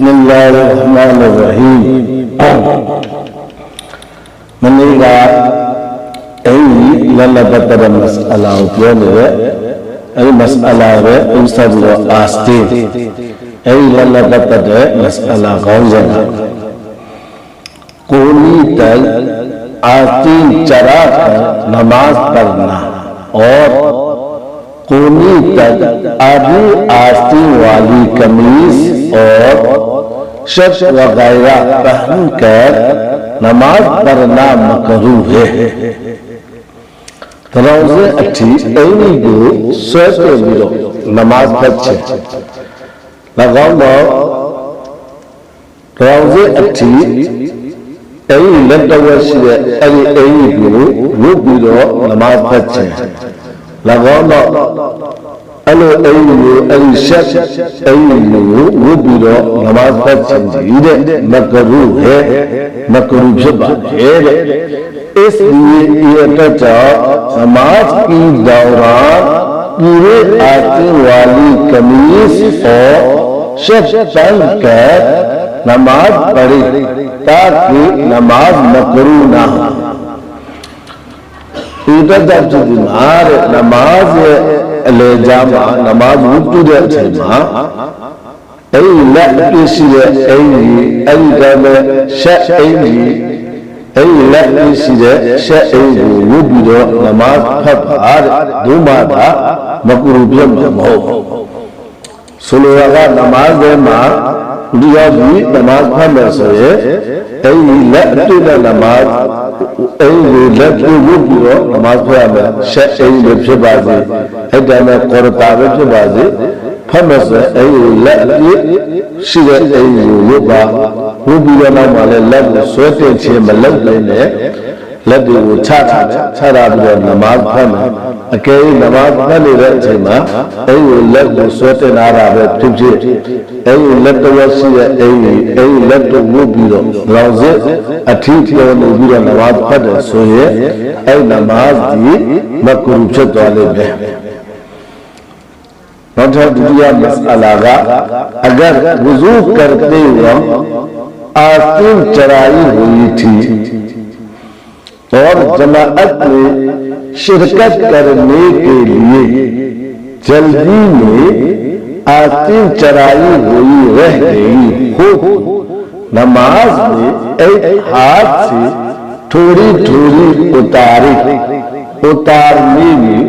بسم اللہ الرحمن الرحیم. منیگا ای للا بطر مسئلہ ہوتیا لے ای مسئلہ ہے انسا جو آستی ای للا بطر مسئلہ غوزنا کونی تل آتین چرا کر نماز پڑھنا اور کونی تک، آبی آستی والی کمیز اور شرط وغیرہ پہن کر نماز پڑھنا مکروہ ہے۔ روزے اچھی اینی گو سوچے بیرو نماز بچے لگاؤں گا روزے اچھی اینی لگتا ہوا شیئے اینی اینی گو وہ بیرو نماز بچے ၎င်းတော့အဲ့လိုအဲ့လိုအဲ့ဒီရှက်အဲ့လိုဝုတ်ပြီးတော့နမတ်သက်ချင်ကြီးတဲ့မကရုပဲမကရုဖြစ်ပါရဲ့တဲ့ اس لیے یہ کچھا نماز کی دوران پورے آتے والی کمیس اور شب تن کر نماز پڑھے تاکہ نماز مکرو نہ ہو ဒီတတ်တတ်ပြုပြီးမှာတဲ့နမားရဲ့အလေကြားမှာနမားကိုပြုတဲ့အချိန်မှာအဲ့ဒီလက်ပြည့်ရှိတဲ့အိမ်ကြီးအဲ့ဒီကမဲ့ရှက်အိမ်ကြီးအဲ့ဒီလက်ပြည့်ရှိတဲ့ရှက်အိမ်ကိုဝတ်ပြီးတော့နမားဖတ်ပါတဲ့ဒုမာတာမကူရပြတ်မှာမဟုတ်ဘူးဆိုလိုတာကနမားထဲမှာဒီရောက်ပြီးနမားဖတ်မယ်ဆိုရင်အဲ့ဒီလက်အတွေ့တဲ့နမား အဲ့ဒီလက်ပြဝတ်ပြီးတော့နမားဖတ်ရမယ်ရှက်အဲ့ဒီဖြစ်ပါစေအဲ့ဒါနဲ့ကောရတာပဲဖြစ်ပါစေဖတ်မယ်ဆိုရင်အဲ့ဒီလက်အပြည့်ရှိတဲ့အဲ့ဒီကိုဝတ်ပါဝတ်ပြီးတော့နောက်မှလည်းလက်ကိုဆွဲတင်ခြင်းမလုပ်နိုင်နဲ့ لدی وہ چھا چھا چھا چھا چھا نماز تھا میں نماز تھا لی رہے تھے میں لگ جی۔ وہ سوٹے نارا بے تجھے اے وہ لگ وہ سی ہے اے وہ لگ وہ بھی روزے اٹھی تھی ہے وہ نماز تھا جو سو نماز دی مکروچ دولے میں اگر وضوح کرتے ہوئے آسین چرائی ہوئی تھی اور جماعت میں شرکت کرنے کے لیے جلدی میں آتی چرائی ہوئی رہ گئی ہو۔ نماز میں ایک ہاتھ سے تھوڑی تھوڑی اتاری اتارنے میں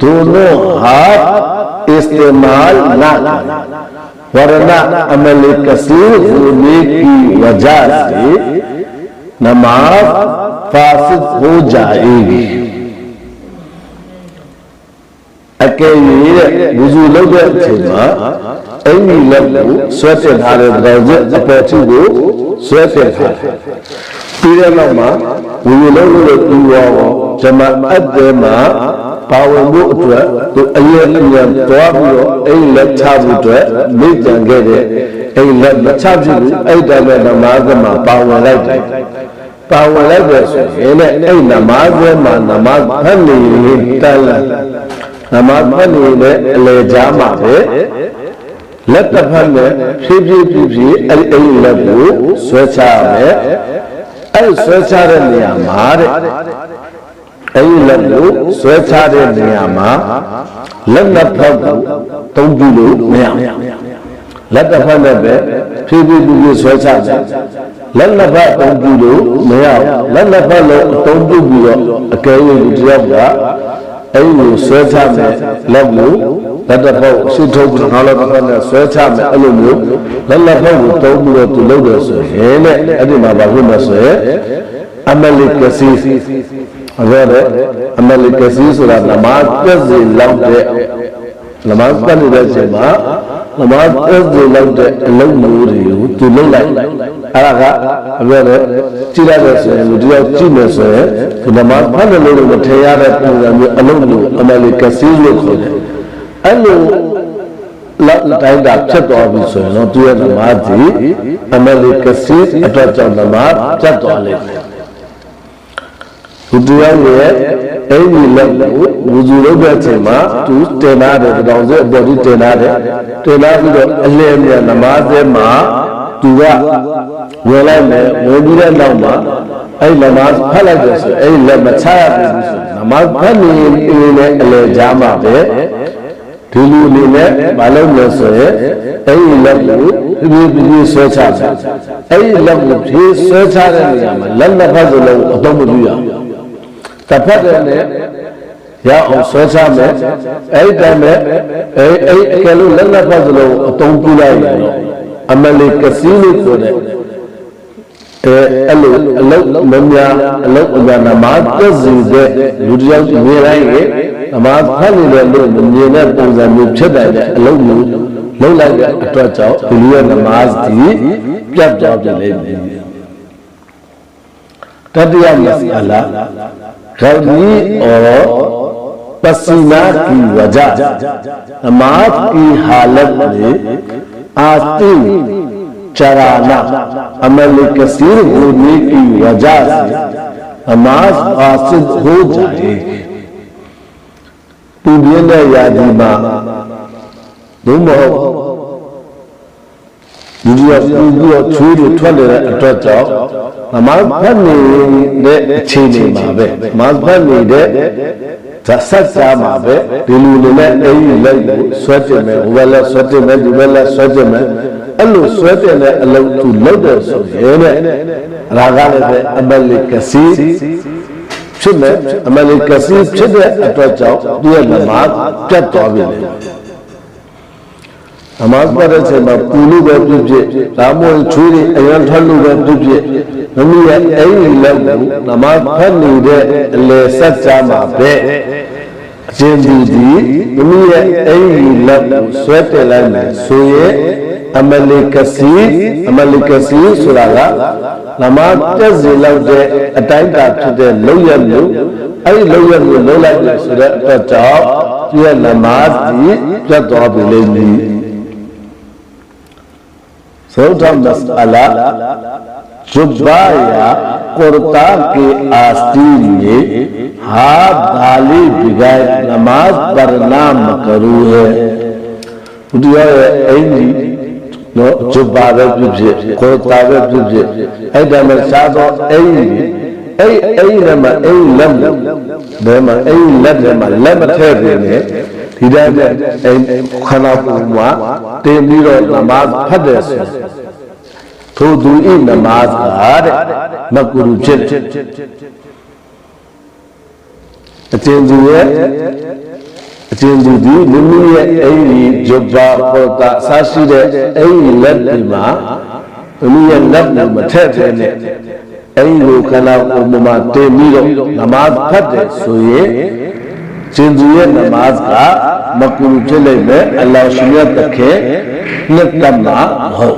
دونوں ہاتھ استعمال نہ کریں ورنہ عمل کثیر ہونے کی وجہ سے नमाज फासिद हो जाएगीအကယ်၍ဝူဇူလုပ်တဲ့အချိန်မှာအင်ကြီးလက်ကိုဆွဲတင်ထားတဲ့တောင်ကျအပေါ်ထုကိုဆွဲတင်ထားတယ်။ပြီးတဲ့နောက်မှာဝူဇူလုပ်လို့ပြီးရောဂျမအတ်တဲမှာ ပါဝင်မှုအတွက်သူအရေးအမြတ်သွားပြီးတော့အိမ်လက်ချဖို့အတွက်မိကြံခဲ့တဲ့အိမ်လက်မချဖြစ်ဘူးအဲ့ဒါနဲ့နမားမှာပါဝင်လိုက်တယ်ပါဝင်လိုက်တယ်ဆိုရင်လည်းအဲ့နမားမှာနမားဖတ်နေရင်တန်လာနမားဖတ်နေတဲ့အလေကြားမှာပဲလက်တစ်ဖက်နဲ့ဖြည်းဖြည်းဖြည်းဖြည်းအဲ့အိမ်လက်ကိုဆွဲချရမယ်အဲ့ဆွဲချတဲ့နေရာမှာတဲ့ အဲ့ဒီလက်ကိုဆွဲချတဲ့နေရာမှာလက်နှစ်ဖက်ကိုတုံးပြီးလို့မရလက်တစ်ဖက်နဲ့ပဲဖြည်းဖြည်းဖြည်းဖြည်းဆွဲချတယ်လက်နှစ်ဖက်တုံးပြီးလို့မရလက်နှစ်ဖက်လုံးတုံးပြီးပြီးတော့အကယ်၍ဒီတယောက်ကအဲ့ဒီကိုဆွဲချမယ်လက်ကိုလက်တစ်ဖက်ရှုထုတ်ပြီးနောက်လက်တစ်ဖက်နဲ့ဆွဲချမယ်အဲ့လိုမျိုးလက်နှစ်ဖက်ကိုတုံးပြီးတော့သူလုပ်တယ်ဆိုရင်တဲ့အဲ့ဒီမှာဘာဖြစ်မလဲဆိုရင်အမလီကစီ အဲ့ဒါအမလီကစီဆိုတာနမားပြည့်စုံလောက်တဲ့နမားပတ်နေတဲ့အချိန်မှာနမားပြည့်စုံလောက်တဲ့အလုံးမျိုးတွေကိုသူလုပ်လိုက်အဲ့ဒါကအပြောတယ်ကြည့်ရတဲ့ဆိုရင်လူတယောက်ကြည့်မယ်ဆိုရင်ဒီနမားဖတ်တယ်လို့မထင်ရတဲ့ပုံစံမျိုးအလုံးမျိုးအမလီကစီလို့ခေါ်တယ်အဲ့လိုလက်တိုင်းတာဖြစ်သွားပြီဆိုရင်တော့သူရဲ့နမားဒီအမလီကစီအတွက်ကြောင့်နမားပြတ်သွားလိမ့်မယ် သူတရားရဲ့အဲ့ဒီလက်ကိုဝူဇူလုပ်တဲ့အချိန်မှာသူတင်လာတယ်တောင်စက်အပေါ်ကြီးတင်လာတယ်တင်လာပြီးတော့အလင်းမြတ်နမားစဲမှာသူကဝင်လိုက်မယ်ဝင်ပြီးတဲ့နောက်မှာအဲ့နမတ်ဖတ်လိုက်တယ်ဆိုအဲ့ဒီလက်မချရဘူးဆိုနမတ်ဖတ်နေနေအလေကြားမှာပဲဒီလူအနေနဲ့မလုပ်လို့ဆိုရင်အဲ့ဒီလက်ကိုပြပြပြဆွဲချတယ်အဲ့ဒီလက်ကိုဖြေးဆွဲချတဲ့နေရာမှာလက်နှစ်ဖက်စလုံးအသုံးမပြုရဘူး တစ်ဖက်တည်းနဲ့ရအောင်ဆွဲချမယ်အဲ့ဒီတည်းနဲ့အဲ့အဲ့အကယ်လို့လက်နှစ်ဖက်စလုံးအသုံးပြုလိုက်ရင်တော့အမလီကစီလို့ဆိုတဲ့အဲအဲ့လိုအလုတ်မများအလုတ်အများနမပြည့်စုံတဲ့လူတစ်ယောက်မြင်လိုက်ရင်နမဖတ်နေတဲ့လို့မြင်တဲ့ပုံစံမျိုးဖြစ်တယ်တဲ့အလုတ်မျိုးလုံးလိုက်တဲ့အတွက်ကြောင့်ဒီလိုရဲ့နမတ်ဒီပြတ်သွားပြန်လိမ့်မယ်တတိယမစအလာ گرمی اور پسینہ کی وجہ۔ نماز کی حالت میں آتی چرانا، عمل کثیر ہونے کی وجہ سے نماز فاسد ہو جائے۔ تو بھی نہ یادی ماں تم ہو လူကြီးကပြုတ်ပြီးတော့ချွေးတွေထွက်နေတဲ့အတွက်ကြောင့်နမတ်ဖတ်နေတဲ့အခြေအနေမှာပဲနမတ်ဖတ်နေတဲ့ဇတ်ဆက်စားမှာပဲဒီလူတွေနဲ့အဲ့ဒီလက်ကိုဆွဲတင်မယ်ဟိုဘက်လက်ဆွဲတင်မယ်ဒီဘက်လက်ဆွဲတင်မယ်အဲ့လိုဆွဲတင်တဲ့အလုပ်သူလုပ်တယ်ဆိုရင်လည်းရာဂလည်းပဲအမလီကစီဖြစ်မဲ့အမလီကစီဖြစ်တဲ့အတွက်ကြောင့်သူရဲ့နမတ်ပြတ်သွားပြီလေ နမတ်ပတဲ့ချိန်မှာပူလို့ပဲဖြစ်ဖြစ်ဒါမှမဟုတ်ချွေးတွေအရန်ထွက်လို့ပဲဖြစ်ဖြစ်မမီးရဲ့အဲ့ဒီလက်ကိုနမတ်ဖတ်နေတဲ့အလေဆက်ကြမှာပဲအရှင်ဒီဒီမမီးရဲ့အဲ့ဒီလက်ကိုဆွဲတင်လိုက်မယ်ဆိုရင်အမလီကစီအမလီကစီဆိုတာကနမတ်ပြည့်စေလောက်တဲ့အတိုင်းတာဖြစ်တဲ့လောက်ရမျိုးအဲ့ဒီလောက်ရမျိုးလုံးလိုက်တယ်ဆိုတဲ့အတွက်ကြောင့်ဒီနမတ်ဒီပြတ်သွားပြီလေ چھوٹا مسئلہ چبا یا کرتا کے آستین میں ہاتھ ڈالی بگائے نماز پر نام کرو ہے اٹھیا ہے اینجی چھپا رہے چھپے کرتا رہے چھپے ایڈا میں شاہد ہوں اینجی ای ای لما ای لما ای لما لما تھے رہے ہیں ai ai ai ne ma ai lam ne ma ai lam ne ma lam ထဲပြီ ne ဒီတိုင်းနဲ့ခန္ဓာကိုယ်မှာတင်ပြီးတော့နမဖတ်တယ်ဆိုထိုသူဤနမကတဲ့မကုရုဖြစ်အကျဉ်းသူရဲ့အကျဉ်းသူဒီမိမိရဲ့အဲ့ဒီဂျုဘာပေါ်တာအစရှိတဲ့အဲ့ဒီလက်ဒီမှာမိမိရဲ့လက်နဲ့မထက်တဲ့နဲ့အဲ့ဒီကိုခန္ဓာကိုယ်မှာတင်ပြီးတော့နမဖတ်တယ်ဆိုရင် چندریے نماز کا مقبول چلے میں اللہ شریعت رکھے نہ کرنا ہو۔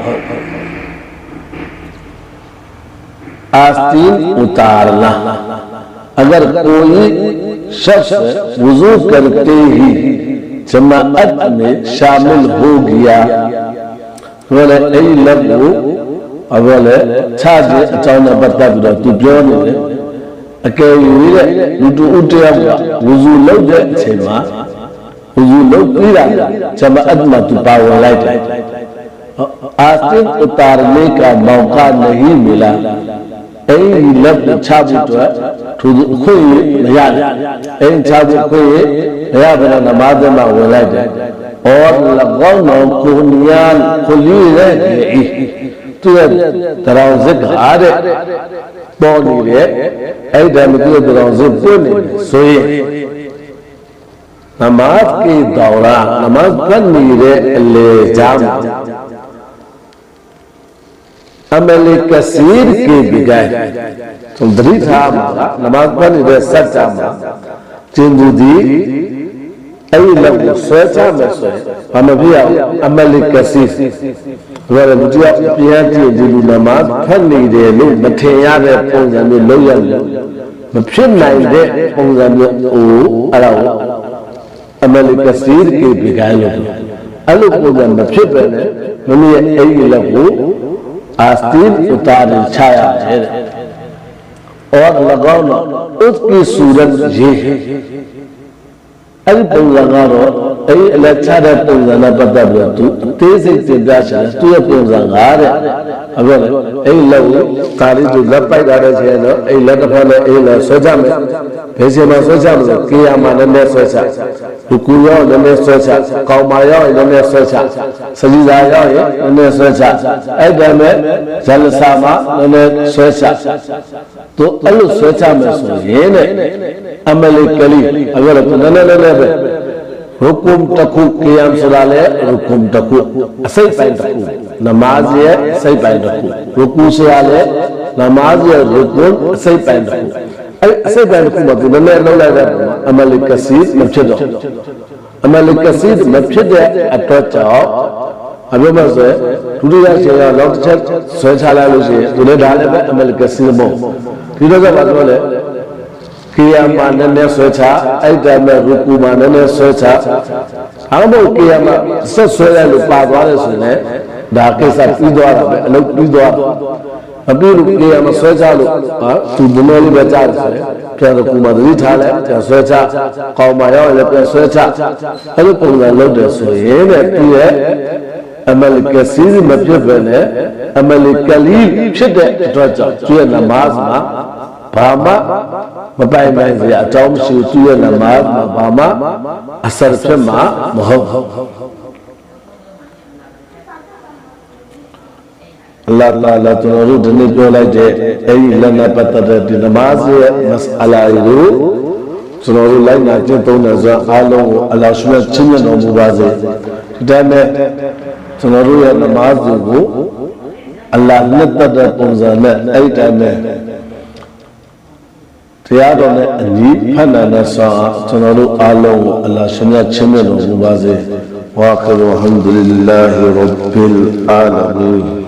آستین اتارنا۔ اگر کوئی شخص وضو کرتے ہی جماعت میں شامل ہو گیا ولی ای لگو اولی چھا جے اچھا انہیں برتا بھی تو جو نہیں အကယ်၍တဲ့လူတူဥတယောက်ကဝူဇူလုပ်တဲ့အချိန်မှာဝူဇူလုပ်ပြီးတာဂျမအတ်မှာသူပါဝင်လိုက်တယ်အာတင်ဥတာရနေကမောင်ကनहीं मिला အဲ့ဒီလက်ကိုချဖို့အတွက်သူအခွင့်မရတယ်အဲ့ချဖို့ခွင့်ရဘယ်ဘယ်နမသမှာဝင်လိုက်တယ်အော်လကောင်းတော်ကိုနီယန်ကိုလီရဲ့ဒီသူရဲ့တရားစကားတဲ့ ပေါ်နေတဲ့အဲ့ဒါမပြည့်တော်စုပွင့်နေဆိုရင်နမတ်ကေတော်ရာနမတ်ကနေတဲ့အလေချမ်းအမလီကစီရ်ကေဒီဂိုင်သူဒရိသာမှာနမတ်ကနေတဲ့စัจ जा မှာကျင်းသူဒီအဲ့ဒီလောက်ကိုဆွဲချမယ်ဆိုရင်ဘာမဖြစ်အောင်အမလီကစီ ဆိုတော့လူတရားတရားကြည့်ဒီလူနာမှာဖတ်နေတယ်လို့မထင်ရတဲ့ပုံစံမျိုးလုံးရတယ်မဖြစ်နိုင်တဲ့ပုံစံမျိုးအိုးအဲ့ဒါကိုအမလီကစီးကေပီကန်လို့အဲ့လိုပုံစံမဖြစ်ပဲနဲ့မမရဲ့အဲ့ဒီလက်ကိုအာစတိဥတာရချရတယ်တဲ့အော်၎င်းတော့ဥပ္ပိစုရတ်ရေအဲ့ဒီပုံစံကတော့ အဲ့ဒီအလက်ချတဲ့ပုံစံနဲ့ပတ်သက်ပြီးတော့သူအသေးစိတ်တင်ပြချင်တယ်သူ့ရဲ့ပုံစံကတဲ့ဟုတ်ကဲ့အဲ့ဒီလက်ကိုဒါလေးသူလက်ပိုက်တာတဲ့ချိန်တော့အဲ့ဒီလက်တစ်ဖက်နဲ့အဲ့ဒီလက်ဆွဲချမယ်ဘယ်ချိန်မှာဆွဲချမလဲကေယာမှာလည်းနည်းဆွဲချလူကူရောလည်းနည်းဆွဲချကောင်မာရောလည်းနည်းဆွဲချစကြီးစာရောလည်းနည်းဆွဲချအဲ့ဒါမဲ့ဇလစာမှာလည်းဆွဲချသူအဲ့လိုဆွဲချမယ်ဆိုရင်တဲ့အမလီကလီအဲ့ဒါကလည်းနည်းနည်းလေးပဲ ရုကုမ်တခုကီယမ်ဆိုတာလေရုကုမ်တခုအစိတ်ပိုင်းတခုနမာဇ်ရဲ့အစိတ်ပိုင်းတခုရုကူဆိုတာလေနမာဇ်ရဲ့ရုကုမ်အစိတ်ပိုင်းတခုအဲ့အစိတ်ပိုင်းတခုမှာဒီနည်းနည်းလော က်လိုက်တဲ့ပုံမှာအမလီကစီမဖြစ်တော့အမလီကစီမဖြစ်တဲ့အတွက်ကြောင့်အဘိမဆိုဒုတိယဆရာလောက်တစ်ချက်ဆွဲချလိုက်လို့ရှိရင်ဒီလည်းဒါလည်းပဲအမလီကစီမဟုတ်ဒီတော့ကဘာပြောလဲကိယာမနည်းနည်းဆွဲချအဲ့ဒါမဲ့ရူကူမနည်းနည်းဆွဲချအမောကိယာမဆက်ဆွဲရလို့ပါသွားတယ်ဆိုရင်ဒါကိစ္စပြီးသွားတာပဲအလုပ်ပြီးသွားအပြည့်လို့ကိယာမဆွဲချလို့ဟာသူဘုမောလေးပဲကြားတယ်ဆိုရင်ပြန်ရူကူမသတိထားလိုက်ပြန်ဆွဲချကောင်းမရောက်လည်းပြန်ဆွဲချအဲ့လိုပုံစံလုပ်တယ်ဆိုရင်တဲ့သူရဲ့အမလီကစီးမဖြစ်ပဲနဲ့အမလီကလီဖြစ်တဲ့အတွက်ကြောင့်သူရဲ့နမတ်မှာဘာမှ မပိုင်ပိုင်စရာအကြောင်းမရှိဘူးသူရဲ့နမတ်မှာဘာမှအစရဖြစ်မှာမဟုတ်အလ္လာဟ်လာလာကျွန်တော်တို့ဒီနေ့ပြောလိုက်တဲ့အဲဒီလက်နဲ့ပတ်သက်တဲ့ဒီနမတ်ရဲ့မစအလာကိုကျွန်တော်တို့လိုက်နာကျင့်သုံးတယ်ဆိုတော့အားလုံးကိုအလ္လာဟ်ရှုမဲ့ချင်းမြတ်တော်မူပါစေဒီတိုင်းနဲ့ကျွန်တော်တို့ရဲ့နမတ်ကိုအလ္လာဟ်လက်သက်တဲ့ပုံစံနဲ့အဲ့ဒီတိုင်းနဲ့ တရားတော်နဲ့အညီဖတ်နိုင်တဲ့ဆောင်းကျွန်တော်တို့အားလုံးကိုအလ္လာဟ်ရှင်မြတ်ချင်းမြတ်တော်မူပါစေဝါခရ်အလ်ဟမ်ဒူလ illah ရဘ်ဘီလ်အာလမီ